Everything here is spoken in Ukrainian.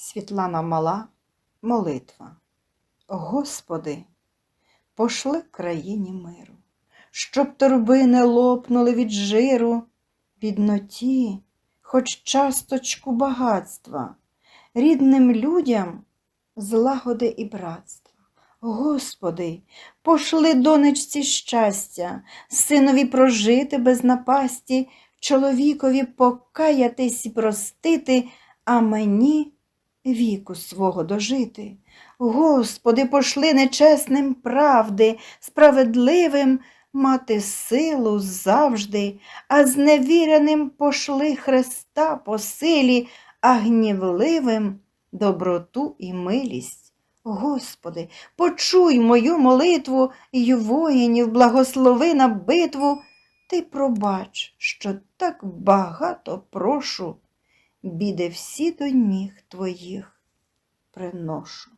Світлана Мала, молитва. Господи, пошли країні миру, щоб торби не лопнули від жиру, бідноті, хоч часточку багатства, рідним людям злагоди і братства. Господи, пошли донечці щастя, синові прожити без напасті, чоловікові покаятись і простити, а мені віку свого дожити. Господи, пошли нечесним правди, справедливим мати силу завжди, а зневіреним пошли Христа по силі, а гнівливим доброту і милість. Господи, почуй мою молитву і воїнів благослови на битву. Ти пробач, що так багато прошу, біди всі до ніг твоїх приношу.